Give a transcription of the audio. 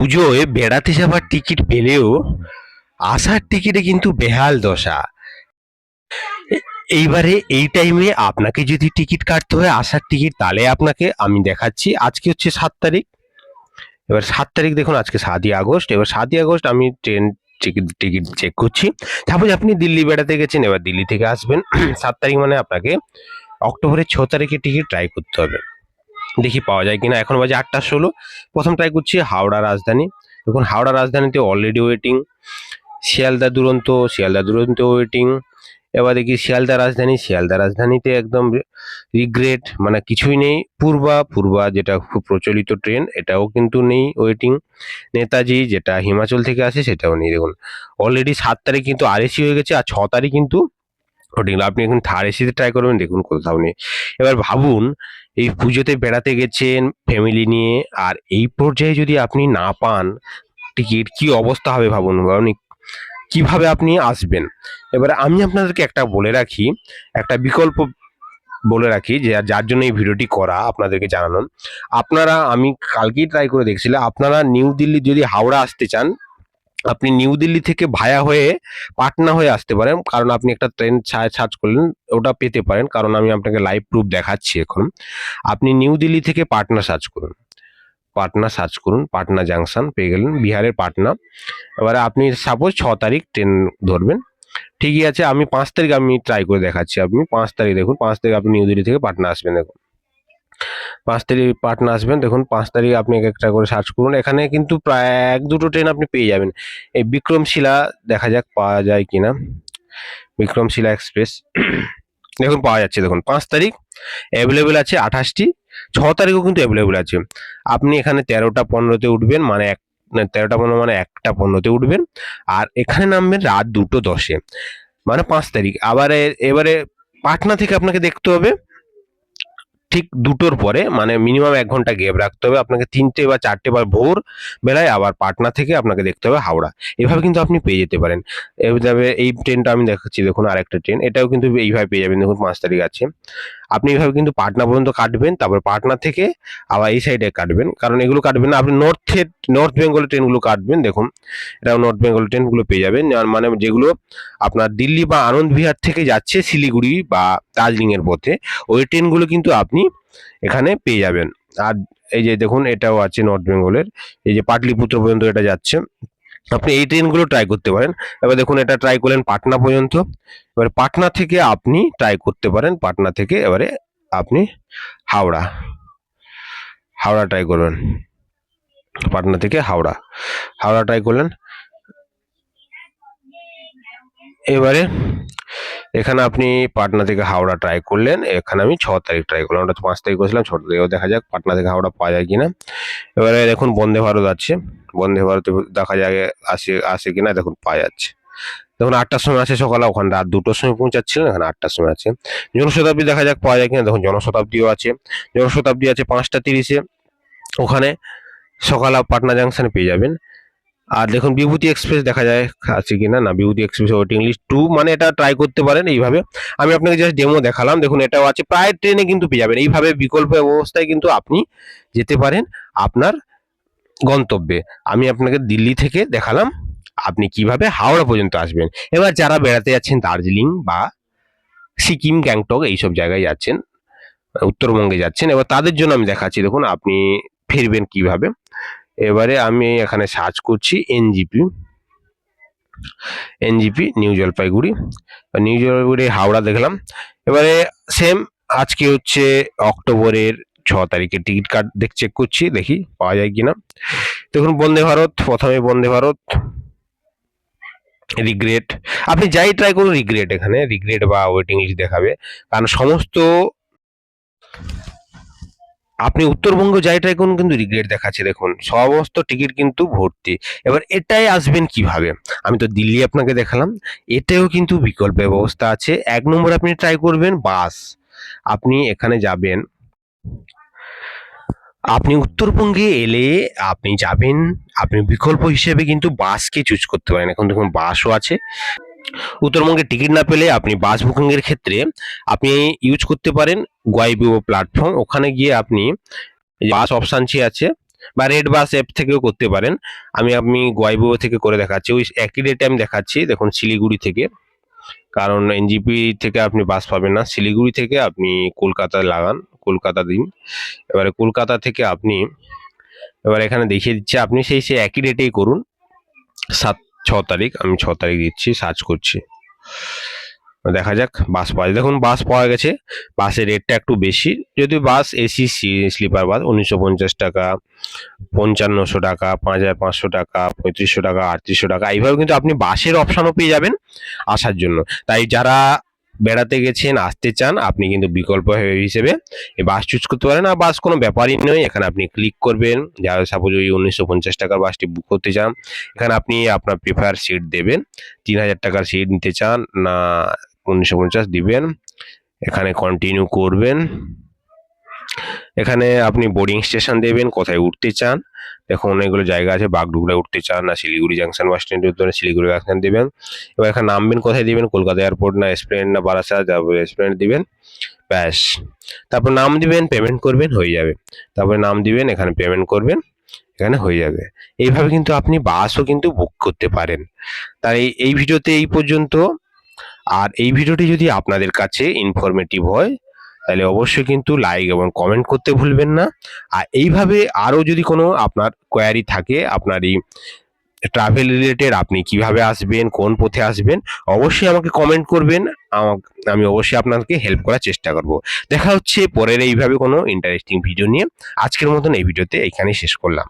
পুজোয় বেড়াতে যাবার টিকিট পেলেও আসার টিকিটে কিন্তু বেহাল দশা। এইবারে এই টাইমে আপনাকে যদি টিকিট কাটতে হয়, আসার টিকিট, তাহলে আপনাকে আমি দেখাচ্ছি। আজকে হচ্ছে সাত তারিখ। এবার সাত তারিখ দেখুন, আজকে সাতই আগস্ট। এবার সাতই আগস্ট আমি ট্রেন টিকিট টিকিট চেক করছি। তারপর আপনি দিল্লি বেড়াতে গেছেন, এবার দিল্লি থেকে আসবেন। সাত তারিখ মানে আপনাকে অক্টোবরের ছ তারিখে টিকিট ট্রাই করতে হবে। দেখি পাওয়া যায় কিনা। এখন বাজে আটটা ষোলো। প্রথম ট্রাই করছি হাওড়া রাজধানী। দেখুন, হাওড়া রাজধানীতে অলরেডি ওয়েটিং শিয়ালদা দুরন্ত শিয়ালদা দুরন্ত ওয়েটিং এবার দেখি শিয়ালদা রাজধানী। শিয়ালদা রাজধানীতে একদম রিগ্রেট মানে কিছুই নেই। পূর্বা পূর্বা যেটা খুব প্রচলিত ট্রেন এটাও কিন্তু নেই ওয়েটিং নেতাজি যেটা হিমাচল থেকে আসে সেটাও নেই। দেখুন অলরেডি সাত তারিখ কিন্তু আরএসি হয়ে গেছে আর ছ তারিখ কিন্তু ওয়েটিং আপনি এখন থার্ড এসিতে ট্রাই করবেন, দেখুন কোথাও নেই। এবার ভাবুন, এই পুজোতে বেড়াতে গেছেন ফ্যামিলি নিয়ে, আর এই পর্যায়ে যদি আপনি না পান টিকিট কি অবস্থা হবে ভাবুন? ভাবুন কীভাবে আপনি আসবেন? এবার আমি আপনাদেরকে একটা বলে রাখি, একটা বিকল্প বলে রাখি, যে যার জন্য এই ভিডিওটি করা, আপনাদেরকে জানানো আপনারা, আমি কালকেই ট্রাই করে দেখছিলাম, আপনারা নিউ দিল্লি যদি হাওড়া আসতে চান আপনি নিউ দিল্লি থেকে ভায়া হয়ে পাটনা হয়ে আসতে পারেন, কারণ আপনি একটা ট্রেন সার্চ করলেন, ওটা পেতে পারেন, কারণ আমি আপনাকে লাইভ প্রুফ দেখাচ্ছি এখন। আপনি নিউ দিল্লি থেকে পাটনা সার্চ করুন। পাটনা সার্চ করুন, পাটনা জাংশন পেয়ে গেলেন, বিহারের পাটনা। এবারে আপনি সাপোজ ছ তারিখ ট্রেন ধরবেন। ঠিকই আছে, আমি পাঁচ তারিখ আমি ট্রাই করে দেখাচ্ছি, আপনি পাঁচ তারিখ দেখুন, পাঁচ তারিখ আপনি নিউ দিল্লি থেকে পাটনা আসবেন দেখুন পাঁচ তারিখ পাটনা আসবেন, দেখুন পাঁচ তারিখ আপনি এক একটা করে সার্চ করুন। এখানে কিন্তু প্রায় এক দুটো ট্রেন আপনি পেয়ে যাবেন। এই বিক্রমশিলা দেখা যাক পাওয়া যায় কিনা। বিক্রমশিলা এক্সপ্রেস দেখুন পাওয়া যাচ্ছে, দেখুন পাঁচ তারিখ অ্যাভেলেবেল আছে আঠাশটি। ছ তারিখও কিন্তু অ্যাভেলেবেল আছে। আপনি এখানে তেরোটা পনেরোতে উঠবেন মানে এক তেরোটা পনেরো মানে একটা পনেরোতে উঠবেন। আর এখানে নামবেন রাত দুটো দশে মানে পাঁচ তারিখ। আবার এবারে পাটনা থেকে আপনাকে দেখতে হবে। ঠিক দুটোর পরে মানে মিনিমাম এক ঘণ্টা গ্যাপ রাখতে হবে। আপনাকে তিনটে বা চারটে বা ভোর বেলায় আবার পাটনা থেকে আপনাকে দেখতে হবে হাওড়া। এভাবে কিন্তু আপনি পেয়ে যেতে পারেন। এই ট্রেনটা আমি দেখাচ্ছি, দেখুন আরেকটা ট্রেন এটাও কিন্তু এইভাবে পেয়ে যাবেন। দেখুন পাঁচ তারিখ আছে। আপনি এইভাবে কিন্তু পাটনা পর্যন্ত কাটবেন, তারপর পাটনা থেকে আবার এই সাইডে কাটবেন। কারণ এগুলো কাটবেন না, আপনি নর্থের নর্থ বেঙ্গলের ট্রেনগুলো কাটবেন, দেখুন। এটা নর্থ বেঙ্গল ট্রেনগুলো পেয়ে যাবেন। মানে যেগুলো আপনার দিল্লি বা আনন্দ বিহার থেকে যাচ্ছে শিলিগুড়ি বা দার্জিলিং এর পথে, ওই ট্রেনগুলো কিন্তু আপনি এখানে পেয়ে যাবেন। আর এই যে দেখুন, এটাও আছে নর্থ বেঙ্গলের এই যে পাটলিপুত্র পর্যন্ত এটা যাচ্ছে। আপনি এই ট্রেনগুলো ট্রাই করতে পারেন। এবার দেখুন, এটা ট্রাই করলেন পাটনা পর্যন্ত। এবার পাটনা থেকে আপনি ট্রাই করতে পারেন, পাটনা থেকে এবারে আপনি হাওড়া। হাওড়া ট্রাই করবেন। পাটনা থেকে হাওড়া। হাওড়া ট্রাই করলেন। এবারে এখানে আপনি পাটনা থেকে হাওড়া ট্রাই করলেন। এখানে আমি ছ তারিখ ট্রাই করলাম। ওটা পাঁচ তারিখ করেছিলাম ছ তারিখও দেখা যাক পাটনা থেকে হাওড়া পাওয়া যায় কিনা। এবারে দেখুন, বন্দে ভারত আছে। বন্দে ভারতে দেখা যায় আসে আসে কিনা দেখুন, পাওয়া যাচ্ছে। দেখুন, আটটার সময় আছে সকালে, ওখানে রাত দুটোর সময় পৌঁছাচ্ছিলেন, এখানে আটটার সময় আছে। জনশতাব্দী দেখা যাক, পাওয়া যায় কিনা। দেখুন, জনশতাব্দীও আছে। জনশতাব্দী আছে পাঁচটা তিরিশে। ওখানে সকালে পাটনা জাংশনে পেয়ে যাবেন। আর দেখুন, বিভূতি এক্সপ্রেস দেখা যায়, আছে কিনা? না, Bibhuti express waiting list two মানে এটা ট্রাই করতে পারেন এইভাবে। আমি আপনাকে জাস্ট ডেমো দেখালাম। দেখুন, এটাও আছে। প্রায় ট্রেনে কিন্তু পেয়ে যাবেন। এইভাবে বিকল্প অবস্থায় কিন্তু আপনি যেতে পারেন। আপনার গন্তব্যে। আমি আপনাকে দিল্লি থেকে দেখালাম আপনি কীভাবে হাওড়া পর্যন্ত আসবেন। এবার যারা বেড়াতে যাচ্ছেন দার্জিলিং বা সিকিম, গ্যাংটক এইসব জায়গায় যাচ্ছেন, উত্তরবঙ্গে যাচ্ছেন, এবার তাদের জন্য আমি দেখাচ্ছি। দেখুন, আপনি ফিরবেন কীভাবে। এবারে আমি এখানে সার্চ করছি NJP NJP, new Jalpaiguri. New Jalpaiguri, Howrah দেখলাম। এবারে সেম আজকে হচ্ছে অক্টোবরের ছ তারিখের টিকিট কার্ড দেখ চেক করছি, দেখি পাওয়া যায় কিনা। দেখুন, বন্দে ভারত, প্রথমে বন্দে ভারত রিগ্রেট আপনি যাই ট্রাই করুন রিগ্রেট এখানে রিগ্রেট বা ওয়েটিং লিস্ট দেখাবে। কারণ সমস্ত আপনি উত্তরবঙ্গ যাই ট্রাই করুন, কিন্তু রিগ্রেট দেখাচ্ছে, দেখুন। সমস্ত টিকিট কিন্তু ভর্তি। এবার এটাই আসবেন কীভাবে? আমি তো দিল্লি আপনাকে দেখালাম। এটাও কিন্তু বিকল্প ব্যবস্থা আছে। এক নম্বর আপনি ট্রাই করবেন, বাস। আপনি এখানে যাবেন আপনি উত্তরবঙ্গে এলে আপনি যাবেন, আপনি বিকল্প হিসেবে কিন্তু বাসকে চুজ করতে পারেন। এখন দেখুন, বাসও আছে। উত্তরবঙ্গে টিকিট না পেলে আপনি বাস বুকিং এর ক্ষেত্রে আপনি ইউজ করতে পারেন গোয়াইবিও প্ল্যাটফর্ম ওখানে গিয়ে আপনি বাস অপশান আছে বা রেড বাস অ্যাপ থেকেও করতে পারেন। আমি আপনি গোয়াইবো থেকে করে দেখাচ্ছি। ওই একই রেটে আমি দেখাচ্ছি, দেখুন শিলিগুড়ি থেকে। কারণ এনজিপি থেকে আপনি বাস পাবেন না। শিলিগুড়ি থেকে আপনি কলকাতায় লাগান। কলকাতা দিন। এবারে কলকাতা থেকে আপনি, এবার এখানে দেখিয়ে দিচ্ছে, আপনি সেই সেই একই রেটেই করুন। সাত, ছ তারিখ, আমি ছ তারিখ দিচ্ছি, সার্চ করছি। দেখা যাক, বাস পাওয়া যায়। দেখুন, বাস পাওয়া গেছে। বাসের রেটটা একটু বেশি। যদি বাস এসি স্লিপার বাস, উনিশশো পঞ্চাশ টাকা, পঞ্চান্নশো টাকা, পাঁচ হাজার পাঁচশো টাকা, পঁয়ত্রিশশো টাকা, আটত্রিশশো টাকা, এইভাবে কিন্তু আপনি বাসের অপশানও পেয়ে যাবেন আসার জন্য। তাই যারা বেড়াতে গেছেন, আসতে চান, আপনি কিন্তু বিকল্প হিসেবে এই বাস চুজ করতে পারেন। আর বাস কোনো ব্যাপারই নয়, এখানে আপনি ক্লিক করবেন। যারা সাপোজ ওই উনিশশো পঞ্চাশ টাকার বাসটি বুক করতে চান, এখানে আপনি আপনার প্রিফার সিট দেবেন। তিন হাজার টাকার সিট নিতে চান, না উনিশশো পঞ্চাশ দিবেন। এখানে কন্টিনিউ করবেন। এখানে আপনি বোর্ডিং স্টেশন দেবেন, কোথায় উঠতে চান। দেখুন, অনেকগুলো জায়গা আছে বাগডুগরা উঠতে চান না, শিলিগুড়ি জাংশন বাস স্ট্যান্ডে উঠতে শিলিগুড়ি জাংশন দেবেন। এবার এখানে নামবেন, কোথায় দিবেন? কলকাতা এয়ারপোর্ট না এসপ্লেন না, বারাসাত, তারপরে এসপ্লেন দিবেন। ব্যাস। তারপর নাম দিবেন পেমেন্ট করবেন, হয়ে যাবে। তারপরে নাম দিবেন, এখানে পেমেন্ট করবেন, এখানে হয়ে যাবে। এইভাবে কিন্তু আপনি বাসও কিন্তু বুক করতে পারেন। তাই এই ভিডিওতে এই পর্যন্ত। আর এই ভিডিওটি যদি আপনাদের কাছে ইনফরমেটিভ হয় তাহলে অবশ্যই কিন্তু লাইক এবং কমেন্ট করতে ভুলবেন না। আর এইভাবে আরও যদি কোনো আপনার কোয়ারি থাকে, আপনার এই ট্রাভেল রিলেটেড আপনি কীভাবে আসবেন, কোন পথে আসবেন, অবশ্যই আমাকে কমেন্ট করবেন। আমি অবশ্যই আপনাকে হেল্প করার চেষ্টা করব। দেখা হচ্ছে পরের এইভাবে কোনো ইন্টারেস্টিং ভিডিও নিয়ে। আজকের মতন এই ভিডিওতে এখানেই শেষ করলাম।